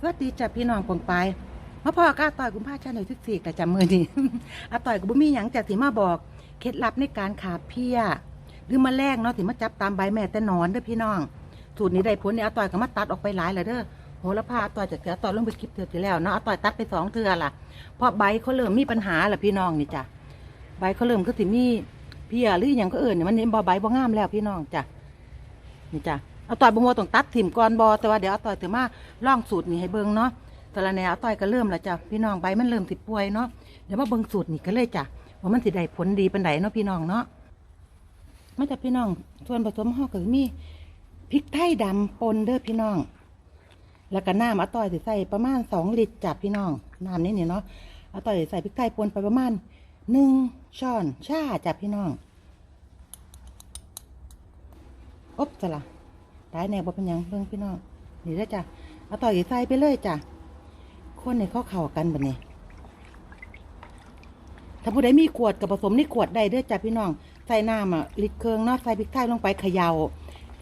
สวัสดีจ้ะพี่น้องปองไปมาพ่อก้าต่อยกุมภาชาในทุกสี่กะจำมือนี่อาต่อยกับบุมีหยังจากที่มาบอก เคล็ดลับในการขาเพี้ยหรือมาแลกเนาะที่มาจับตามใบแม่แต่นอนเด้อพี่น้อง สูตรนี้ได้ผลเนี่ยอาต่อยก็มาตัดออกไปหลายเลยเด้อโหระพาอาต่อยจากเถืออต่อยลงไปคลิปเถื่อที่แล้วเนาะอาต่อยตัดไปสองเถื่อล่ะเพราะใบเขาเริ่มมีปัญหาล่ะพี่น้องนี่จ้ะใบเขาเริ่มก็สิมีเพี้ยหรืออย่างก็เอื่นเนี่ยมันเนี่บ่ใบบ่งามแล้วพี่น้องจ้ะนี่จ้ะ เอาต่อยบ่มัวต้องตัดถิ่มก่อนบอแต่ว่าเดี๋ยวเอาต่อยถือมาล่องสูตรนี้ให้เบิ่งเนาะตอนแนวต้อยก็เริ่มแล้วจ้ะพี่น้องใบมันเริ่มติดป่วยเนาะเดี๋ยวมาเบิ่งสูตรนี่ก็เลยจ้ะว่ามันสิได้ผลดีเป็นไดเนาะพี่น้องเนาะมาจากพี่น้องส่วนผสมห่อก็มีพริกไทยดำปนเด้อพี่น้อง แล้วก็น้ำอาต้อยใส่ประมาณสองลิตรจ้ะพี่น้องน้ำนี่เนี่ยเนาะอาต้อยใส่พริกไทยปนไปประมาณหนึ่งช้อนชาจ้ะพี่น้องอบจะละ ได้แน่บ่เป็นหยังเบิ่งพี่น้องนี่เด้อจ้ะเอาต้อยใส่ไปเลยจ้ะคนในข้อเข่ากันแบบนี้ถ้าผู้ใดมีขวดกับผสมนี่ขวดได้เด้อจ้ะพี่น้องใส่น้ำอะลิตรเครื่องเนาะใส่พริกไทยลงไปเขยา่า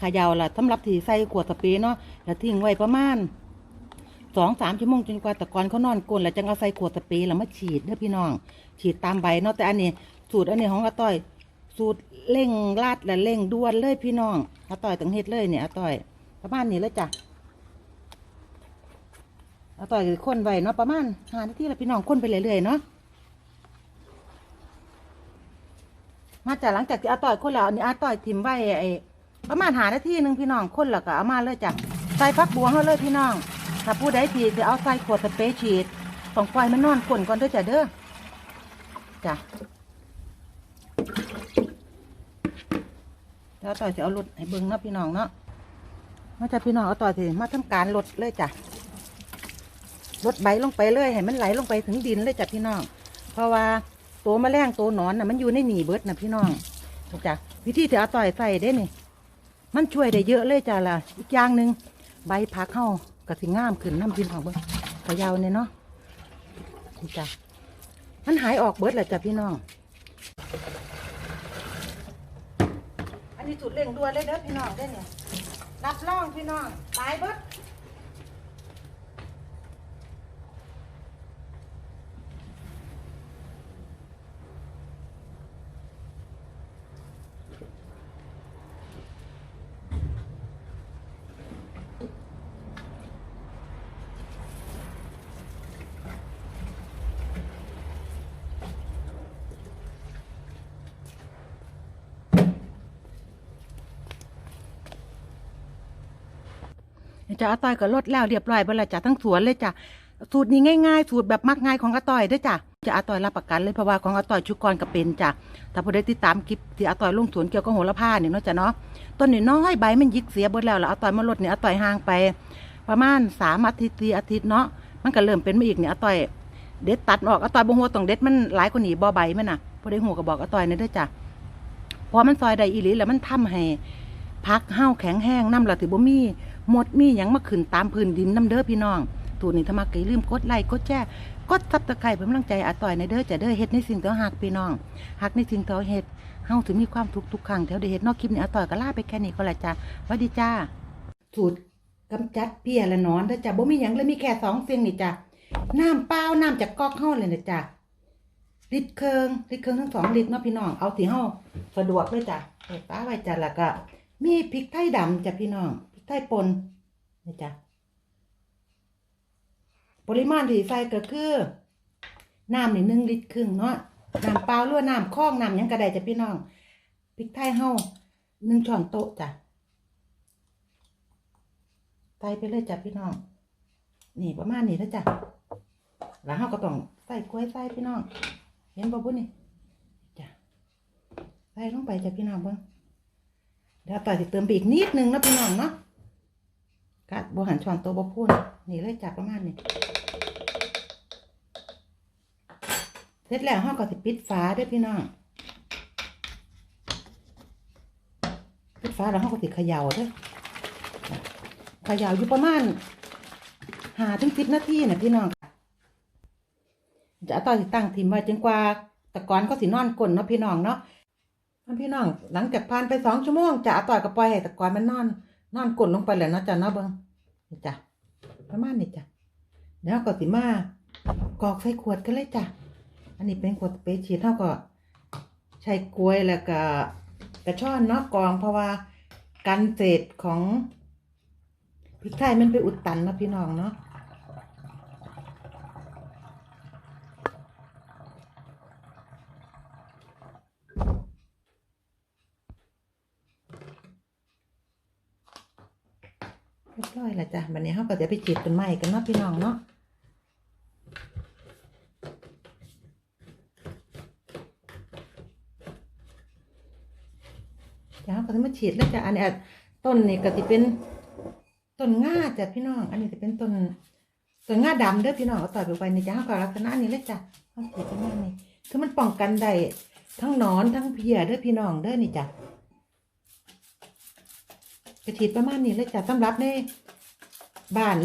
เขย่าล่ะสำหรับที่ใส่ขวดสเปรย์เนาะแล้วทิ้งไว้ประมาณสองสามชั่วโมงจนกว่าตะกอนเขานอนกลนแล้วจังเอาใส่ขวดสเปรย์แล้วมาฉีดเด้อพี่น้อง ฉีดตามใบเนาะแต่อันนี้สูตรอันนี้ของอาต้อย สูตรเร่งลาดและเร่งด่วนเลยพี่น้องอาต้อยต้งเฮ็ดเลยเนี่ยอาต้อย ประมาณนี้เลยจ้ะอาต่อยคนไว้เนาะประมาณห้านาทีแล้วพี่น้องคนไปเรื่อยๆเนาะมาจากหลังจากที่อาต่อยคนแล้วอันนี้อาต่อยทิมไว้ไอ้ประมาณหานาทีหนึ่งพี่น้องคนแล้วก็เอามาเลยจ้ะใส่พักบัวเขาเลยพี่น้อง ถ้าผู้ใดทีจะเอาใส่ขวดสเปรย์ฉีดต้องปล่อยมันนอนก้นก่อนด้อจ้ะเด้อจ้ะ แล้วต่อยจะเอารถให้เบิ้งเนาะพี่น้องเนาะมาจากพี่น้องเอาต่อยสิมาทำการลดเลยจ้ะลดใบลงไปเลยให้มันไหลลงไปถึงดินเลยจ้ะพี่น้อง เพราะว่าตัวแมลงตัวนอนน่ะมันอยู่ในหนีเบิดนะพี่น้องถูกจ้ะวิธีที่เอาต่อยใส่ได้นี่มันช่วยได้เยอะเลยจ้ะล่ะอีกอย่างหนึ่งใบผักเข้ากระสิงามขึ้นน้ำพี่น้องเบิ้งกระยาวเนี่ยเนาะถูกจ้ะมันหายออกเบิดแหละจ้ะพี่น้อง นี่จุดเร่งด่วนเลยเด้อพี่น้องได้เนี่ยรับรองพี่น้องตายเบิด จ้ะอาต้อยก็ลดแล้วเรียบร้อยเบดและจ้ะทั้งสวนเลยจ้ะสูตรนี้ง่ายๆ สูตรแบบมักง่ายของอาต้อยด้วยจ้ะจะอาต้อยรับประกันเลยเพราะว่าของอาต้อยชุกรก็เป็นจ้ะถ้าผู้ใดติดตามคลิปที่อาต้อยลงสวนเกี่ยวกับโหระพาเนี่ยเนาะจ้ะเนาะต้นน้อยใบมันยิกเสียเบิดแล้วแล้วอาต้อยมาลดเนี่ยอาต้อยห่างไป ประมาณสามอาทิตย์สี่อาทิตย์เนาะมันก็เริ่มเป็นมาอีกเนี่ยอาต้อยเด็ดตัดออกอาต้อยบงหัวต้องเด็ดมันหลายกว่านีบ่ใบมันน่ะผู้ใดหัวก็บอกอาต้อยเนี่ยด้วยจ้ะพอมันซอยได้อีหลีแล้วมันทำให้พักเห้าแข็งแห้งน้ำละถือบ่มี มดมีหยังมาขึ้นตามพื้นดินน้ำเด้อพี่น้องตูนี่ถ้ามาไกลืมกดไลค์กดแชร์กดซับตะไคร้เป็นกำลังใจอาต่อยในเด้อจะเด้อเฮ็ดในสิ่งที่าหักพี่น้องหักในสิ่งที่เราเฮ็ดเฮาถึงมีความทุกข์ทุกครั้งแถวได้เฮ็ดนอกคลิปนี้อาต่อยก็ลาไปแค่นี้ก็และจ้าสวัสดีจ้าสูตรกำจัดเพี้ยและนอนเด้อจ้าบ่มีหยังเลยมีแค่สองสิ่งนี่จ้าน้ำเปล่าน้ำจากก๊อกเฮาเลยนะจ้าลิตรเครื่องลิตรเครื่องทั้งสองลิตรเนาะพี่น้องเอาที่เฮาสะดวกเลยจ้าเปิดฟ้าไว้จ้าแล้วก็มีพริกไทยดำจ้ะพี่น้อง ไทยป่นนี่จ้ะปริมาณที่ใส่ก็คือ น้ำนี่หนึ่งลิตรครึ่งเนาะน้ำเปล่าหรือว่าน้ำคลองน้ำยังกระไดจ้ะพี่น้องพริกไทยเฮาหนึ่งช้อนโต๊ะจ้ะใส่ไปเลยจ้ะพี่น้อง นี่ประมาณนี้แล้วจ้ะแล้วเฮาก็ต้องใส่กล้วยใส่พี่น้อง เห็นบ่บุนี่จ้ะใส่ลงไปจ้ะพี่น้องเบิ่งเดี๋ยวต่อจะเติมไปอีกนิดนึงนะพี่น้องเนาะ กัดบัวหันช้อนโตวบพูนนี่เลยจับประมาณนี้เสร็จแล้วห้องก็สิปิดฝาด้วยพี่น้องปิดฝาแล้วห้องก็สิเขย่าเด้วยเขย่าอยู่ประมาณหาถึงสิบนาทีนะพี่น้องจะต่อยสิตั้งทิมไว้จนกว่าตะกอนก็สินอนกลนเนาะพี่น้องเนาะพี่น้องหลังจากผ่านไปสองชั่วโมงจะอต่อยกับปล่อยให้ตะกอนมันนอน นอนกดลงไปเลยเนะจ๊ะนาะเบิ้งนี่จ้ะประมาณนี้จ้ะเดี๋ยวก็สิมากรอกใส่ขวดกันเลยจ้ะอันนี้เป็นขวดเปรย์ฉีดเท่าก็ใช้กล้วยแล้วก็กระช่อนเนาะกองเพราะว่ากันเศษของพริกไทยมันไปอุดตันนาะพี่น้องเนาะ เรียบร้อยแล้วจ้ะวันนี้เขาก็จะไปฉีดต้นไม้กันเนาะพี่น้องเนาะเดี๋ยวเขาก็จะมาฉีดแล้วจ้ะอันนี้ต้นนี่ก็จะเป็นต้นง่าจ้ะพี่น้อง อันนี้จะเป็นต้นต้นง่าดำเด้อพี่น้องเอาต่อยไปไว้ในจ้ะเขาก็ลักษณะนี้เลยจ้ะเขาฉีดประมาณนี้คือมันป้องกันได้ทั้งนอนทั้งเพียเด้อพี่น้องเด้อนี่จ้ะ กระฉีดประมาณนี้เลยจ้ะสำหรับในบ้านเนาะ